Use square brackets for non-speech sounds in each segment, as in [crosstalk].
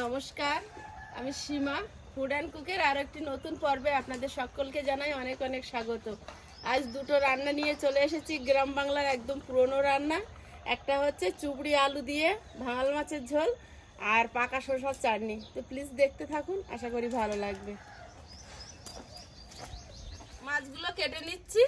নমস্কার, আমি সীমা food and কুকের আরও একটি নতুন পর্বে আপনাদের সকলকে জানাই অনেক অনেক স্বাগত। আজ দুটো রান্না নিয়ে চলে এসেছি, গ্রাম বাংলার একদম পুরনো রান্না। একটা হচ্ছে চুবড়ি আলু দিয়ে ভাঙাল মাছের ঝোল আর পাকা শসার চাটনি। তো প্লিজ দেখতে থাকুন, আশা করি ভালো লাগবে। মাছগুলো কেটে নিচ্ছি।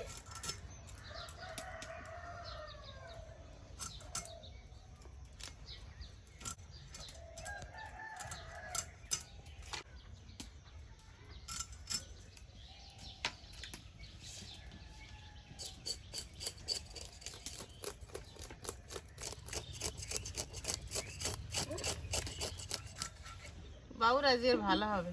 বাবুর আজকে ভালো হবে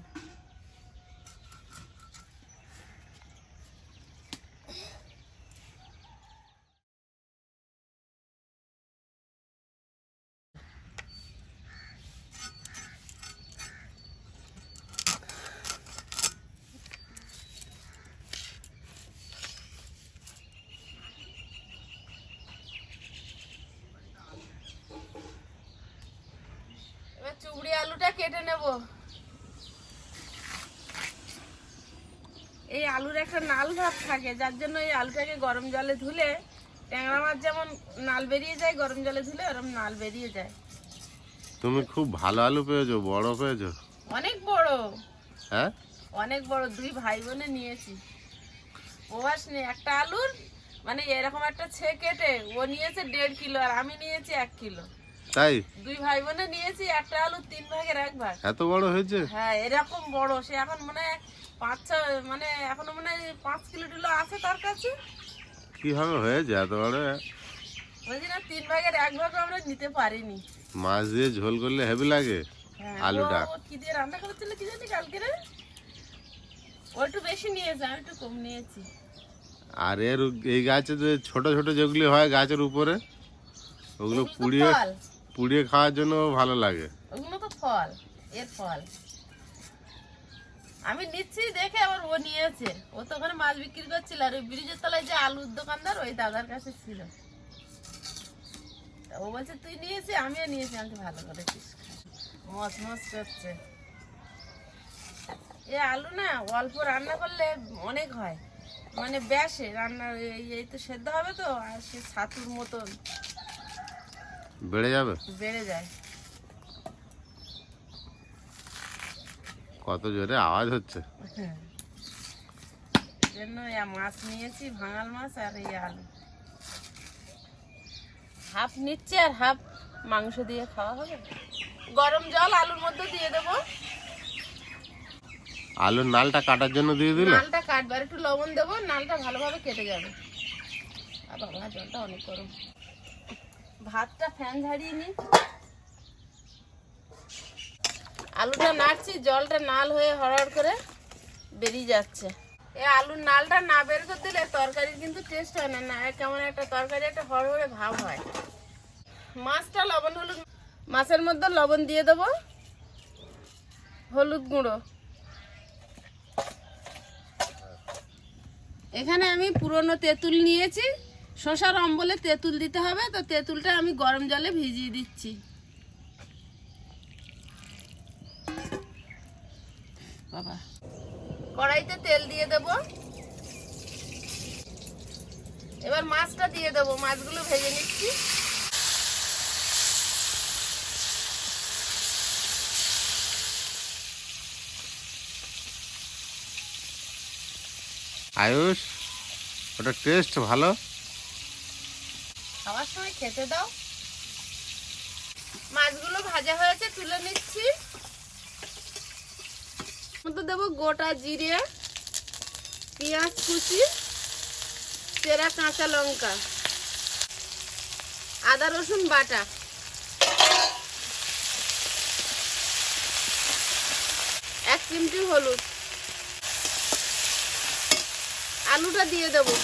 এবার চুবড়ি আলুটা কেটে নেব। এই আলুর একটা নাল ভাব থাকে যার জন্য এই আলুটাকে গরম জলে ধুলে ট্যাংরা মাছ যেমন নাল বেরিয়ে যায় গরম জলে ধুলে ওরম নাল বেরিয়ে যায়। তুমি খুব ভালো আলু পেয়েছ বড় পেয়েছ। অনেক বড়। হ্যাঁ? অনেক বড় দুই ভাই বোনে নিয়েছি। প্রবাস নিয়ে একটা আলুর মানে এরকম একটা ছে কেটে ও নিয়েছে দেড় কিলো আর আমি নিয়েছি এক কিলো। তাই? দুই ভাই বোনে নিয়েছি একটা আলু তিন ভাগের এক ভাগ। এত বড় হয়েছে? হ্যাঁ এরকম বড়। সে এখন মানে পাঁচ ছ- মানে এখনও মানে পাঁচ কিলো টিলো আছে তার কাছে। কীভাবে হয়েছে এত বড়? বলছি না তিন ভাগের এক ভাগ আমরা নিতে পারিনি। মাছ দিয়ে ঝোল করলে হেভি লাগে হ্যাঁ, আলুটা। কি দিয়ে রান্না করেছিল কি জানি কালকে রে? ও একটু বেশি নিয়েছে আমি একটু কম নিয়েছি। আর এর এই গাছে যে ছোট ছোট যেগুলি হয় গাছের উপরে ওগুলো পুড়িয়ে পুড়িয়ে খাওয়ার জন্য ভালো লাগে। ওগুলো তো ফল, এর ফল। আমি নিচ্ছি, দেখে আবার ও নিয়েছে। ও তো ওখানে মাছ বিক্রি করছিল, আর ওই ব্রিজের তলায় যে আলুর দোকানদার, ওই দাদার কাছে ছিল। ও বলছে, তুই নিয়েছি, আমিও নিয়েছি আমি ভালো করেছিস মস মস করছে। এ আলু না, অল্প রান্না করলে অনেক হয়। মানে ব্যাসে রান্না এই তো সেদ্ধ হবে তো, আর সে ছাতুর মতন। বেড়ে যাবে? বেড়ে যায়। কত জোরে আওয়াজ হচ্ছে। জন্য মাছ নিয়েছি ভাঙাল মাছ আর এই আলু। হাফ নিচ্ছে আর হাফ মাংস দিয়ে খাওয়া হবে। গরম জল আলুর মধ্যে দিয়ে দেবো। আলুর নালটা কাটার জন্য দিয়ে দিলে? নালটা কাটবার একটু লবণ দেবো নালটা ভালোভাবে কেটে যাবে। আর বাবা জলটা অনেক গরম। ভাতটা ফ্যান ঝাড়িয়ে নি। আলুটা নাড়ছি, জলটা নাল হয়ে হড়হড় করে বেরিয়ে যাচ্ছে। এ আলুর নালটা না বের করে দিলে তরকারির কিন্তু টেস্ট হয় না না কেমন একটা তরকারি, একটা হড়হড়ে ভাব হয়। মাছটা লবণ, হলুদ, মাছের মধ্যে লবণ দিয়ে দেবো। হলুদ গুঁড়ো। এখানে আমি পুরনো তেঁতুল নিয়েছি। শশার অম্বলে তেঁতুল দিতে হবে, তো তেঁতুলটা আমি গরম জলে ভিজিয়ে দিচ্ছি। বাবা। কড়াইতে তেল দিয়ে দেব। এবার মাছটা দিয়ে দেব, মাছগুলো ভেজে নিচ্ছি। আয়ুষ, ওটা টেস্ট ভালো? খাওয়ার সময় খেতে দাও। মাছগুলো ভাজা হয়েছে, তুলে নিচ্ছি। মধ্যে দেবো গোটা জিরে, পেঁয়াজ কুচি, চেরা কাঁচা লঙ্কা, আদা রসুন বাটা। এক চিমটি হলুদ। আলুটা দিয়ে দেবো।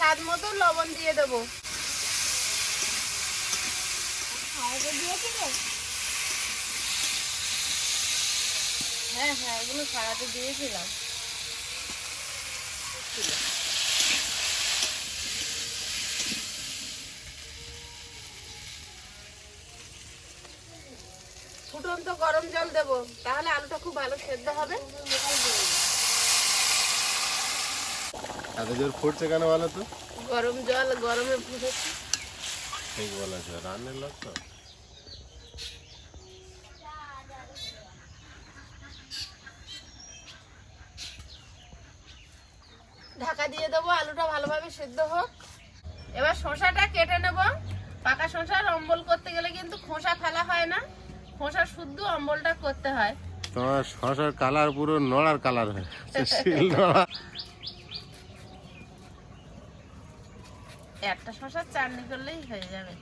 স্বাদ মতো লবণ দিয়ে দেবো। হ্যাঁ হ্যাঁ এগুলো সারাতে দিয়েছিলাম। ফুটন্ত গরম জল দেবো, তাহলে আলুটা খুব ভালো সেদ্ধ হবে। এত জোর ফুটছে কেন বলো তো? গরম জল গরমে ফুটেছে। ঠিক বলেছ রান্নার লোক তো। ঢাকা দিয়ে দেবো আলুটা ভালোভাবে সেদ্ধ হোক। এবার শসাটা কেটে নেব। পাকা শসার অম্বল করতে গেলে কিন্তু খোসা ফেলা হয় না। খোসা শুদ্ধ অম্বলটা করতে হয়। তোমার শশার কালার পুরো নড়ার কালার হয়। শিল নড়া। একটা শসার চাটনি করলেই হয়ে যাবে।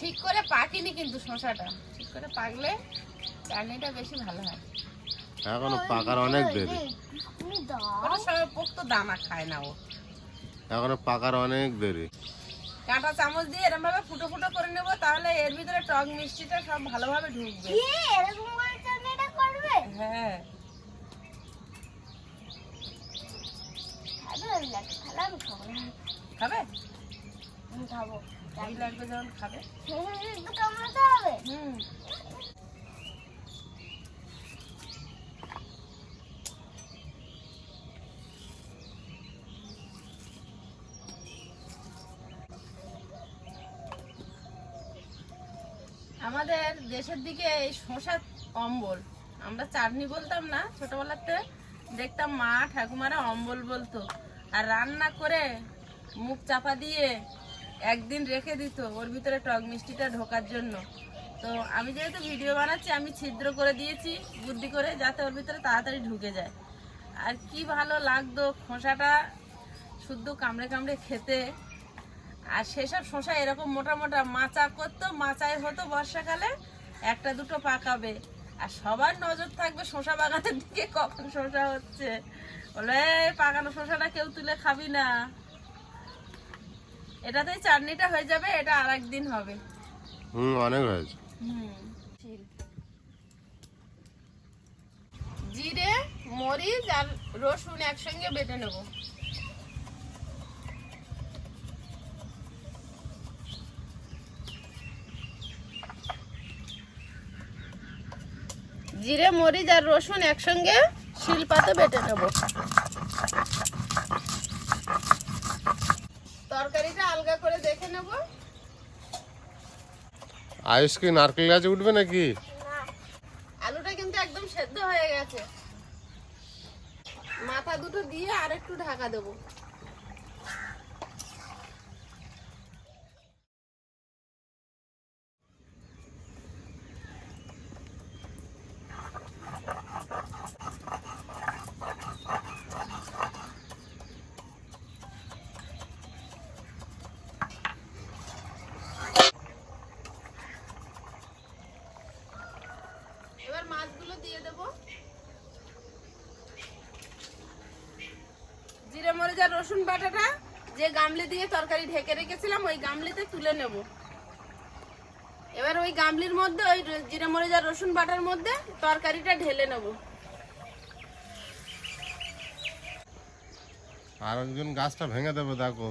ঠিক করে পাকিনি কিন্তু শসাটা ঠিক করে পাকলে চাটনিটা বেশি ভালো হয়। এখনও পাকার অনেক দেরি। ওটা সবাই পোক্ত দানা খায় না ও। এখনও পাকার অনেক দেরি। কাঁটা চামচ দিয়ে এরকম ভাবে ফুটো ফুটো করে নেব তাহলে এর ভিতরে টক মিষ্টিটা সব ভালোভাবে ঢুকবে। হ্যাঁ। খাবে এই লাগবে যখন খাবে। হুম। আমাদের দেশের দিকে এই শশা অম্বল। আমরা চাটনি বলতাম না ছোটবেলাতে দেখতাম মা ঠাকুমারা অম্বল বলতো। আর রান্না করে মুখ চাপা দিয়ে একদিন রেখে দিত, ওর ভিতরে টক মিষ্টিটা ঢোকার জন্য। তো আমি যেহেতু ভিডিও বানাচ্ছি, আমি ছিদ্র করে দিয়েছি বুদ্ধি করে, যাতে ওর ভিতরে তাড়াতাড়ি ঢুকে যায়। আর কি ভালো লাগতো খোসাটা শুদ্ধ কামড়ে কামড়ে খেতে। আর সেসব শশা এরকম মোটা মোটা মাচা করতো, মাচায় হতো বর্ষাকালে, একটা দুটো পাকাবে। আর সবার নজর থাকবে শশা বাগানের দিকে কখন শশা হচ্ছে। বলে পাকানো শশাটা কেউ তুলে খাবি না। এটাতেই চাটনিটা হয়ে যাবে এটা আর একদিন হবে। হুম অনেক হয়েছে। জিরে মরিচ আর রসুন একসঙ্গে বেটে নেব। জিরে মরিচ আর রসুন একসঙ্গে শিলপাতে বেটে নেব। তরকারিটা আলগা করে দেখে নেব। আয়ুষ কি নারকেল গাছে উঠবে নাকি? আলুটা কিন্তু একদম সেদ্ধ হয়ে গেছে। মাথা দুটো দিয়ে আর একটু ঢাকা দেবো। মাছগুলো দিয়ে দেব। জিরে মরিচ আর রসুন বাটাটা যে গামলি দিয়ে তরকারি ঢেকে রেখেছিলাম ওই গামলিতে তুলে নেব। এবার ওই গামলির মধ্যে ওই জিরে মরিচ আর রসুন বাটার মধ্যে তরকারিটা ঢেলে নেব। আর একজন গাছটা ভেঙে দেবো দেখো।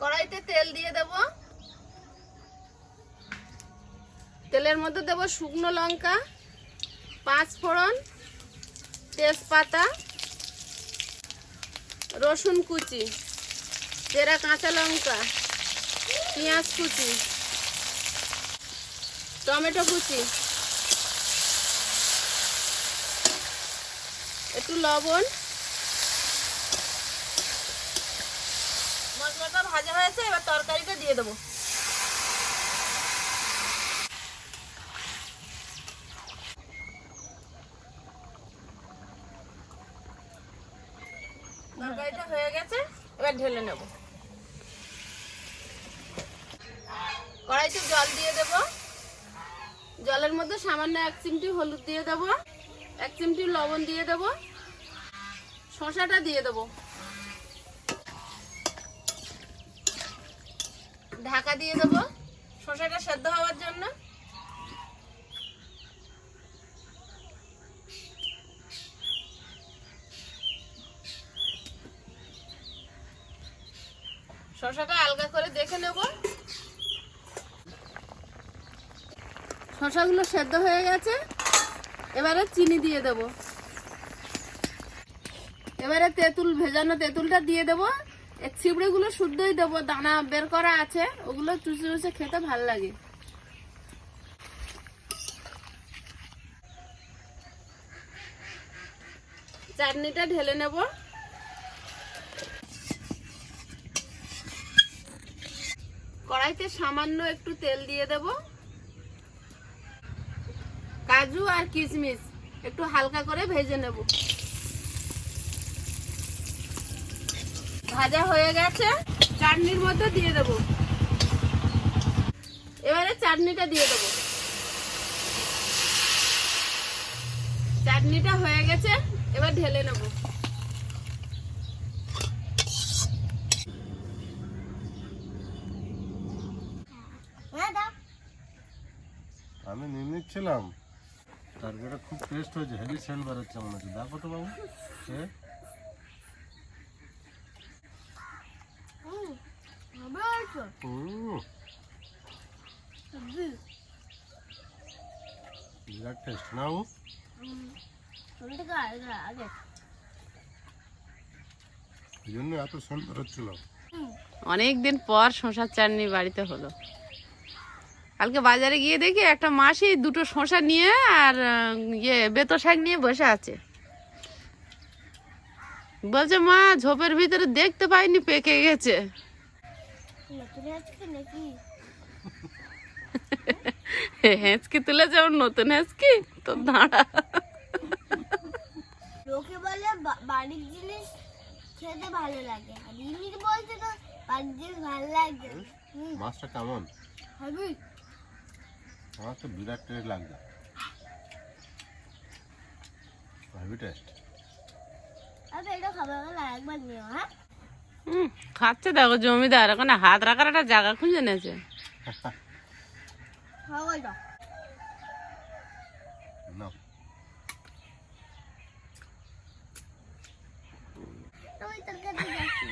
কড়াইতে তেল দিয়ে দেব। তেলের মধ্যে দেব শুকনো লঙ্কা, পাঁচ ফোড়ন, তেজপাতা, রসুন কুচি চেরা কাঁচা লঙ্কা, পেঁয়াজ কুচি, টমেটো কুচি, একটু লবণ। মশলাটা ভাজা হয়েছে, এবার তরকারিটা দিয়ে দেবো তরকারিটা হয়ে গেছে এবার ঢেলে নেব। কড়াইতে জল দিয়ে দেব। জলের মধ্যে সামান্য এক চিমটি হলুদ দিয়ে দেব। এক চিমটি লবণ দিয়ে দেব। শশাটা দিয়ে দেবো। ঢাকা দিয়ে দেবো। শসাটা সেদ্ধ হওয়ার জন্য শশাটা আলগা করে দেখে নেব। শশাগুলো সেদ্ধ হয়ে গেছে। এবারে চিনি দিয়ে দেব। এবারে তেঁতুল, ভেজানো তেঁতুলটা দিয়ে দেবো। এর ছিবড়েগুলো শুদ্ধই দেবো, দানা বের করা আছে, ওগুলো চুচে চুচে খেতে ভালো লাগে। চাটনিটা ঢেলে নেব। কড়াইতে সামান্য একটু তেল দিয়ে দেব। কাজু আর কিশমিশ একটু হালকা করে ভেজে নেব। ভাজা হয়ে গেছে, চাটনির মধ্যে দিয়ে দেব। এবারে চাটনিটা দিয়ে দেব। চাটনিটা হয়ে গেছে, এবার ঢেলে নেব। আমি নিয়ে নিচ্ছিলাম। তরকারিটা খুব টেস্ট হয়েছে হেভি সেন্ট বেরোচ্ছে মনে হচ্ছে। দেখো তো বাবু এ হুম, বিরাট টেস্ট না বাবু? এই জন্য এত সেন্ট বেরোচ্ছিল। অনেক দিন পর শশার চাটনি বাড়িতে হলো। কালকে বাজারে গিয়ে দেখি একটা মাসি দুটো শশা নিয়ে আর ইয়ে বেতো শাক নিয়ে বসে আছে। বলছে মা ঝোপের ভিতরে দেখতে পাইনি পেকে গেছে। [laughs] হেঁচকি তুলেছে ওর নতুন হেঁচকি তো দাঁড়া। লোকে বলে বাড়ির জিনিস খেতে ভালো লাগে। আর ইনি বলছে তো বাড়ির জিনিস ভালো। হুম মাছটা কেমন? হবে আমার তো বিরাট টেস্ট হেভি টেস্ট আচ্ছা নিও হ্যাঁ? হুম, খাচ্ছে দেখো জমিদার ওখানে হাত রাখার একটা জায়গা খুঁজে নিয়েছে। [laughs]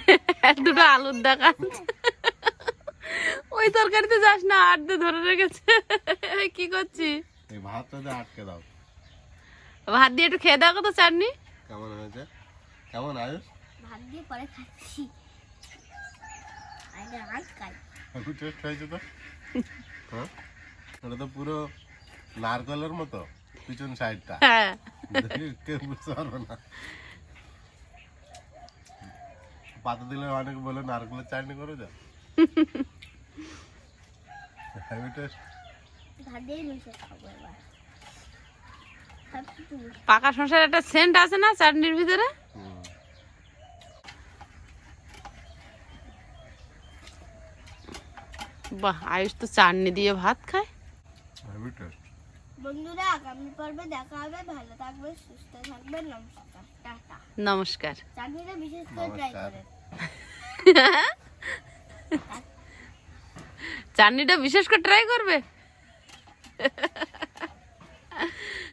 [laughs] দুটো আলুর দেখা ওই তরকারিতে যাস না আটতে ধরে রেখেছে। কি করছি এই ভাতটা দিয়ে আটকে দাও। ভাত দিয়ে একটু খেয়ে দেখো তো চাটনি। কেমন হয়েছে? কেমন আয়ুষ? ভাত দিয়ে পরে খাচ্ছি। আগে আজ খাই হেভি টেস্ট হয়েছে তো? হ্যাঁ? এটা তো পুরো নারকেলের মতো পিছন সাইডটা। হ্যাঁ। কেউ বুঝতে পারবে না। পাতা দিলে অনেক বলে নারকেলের চাটনি করে যা হেভি টেস্ট ভাত দিয়ে মিশে খাব এবার খাচ্ছি তুমি পাকা শসার একটা সেন্ট আছে না চাটনির ভিতরে? বাহ আয়ুষ তো চাটনি দিয়ে ভাত খায়। বন্ধুরা আগামী পর্বে দেখা হবে। ভালো থাকবে সুস্থ থাকবে নমস্কার। টাটা। নমস্কার। চাটনিটা বিশেষ করে ট্রাই করে। [laughs] চাটনিটা বিশেষ করে ট্রাই করবে?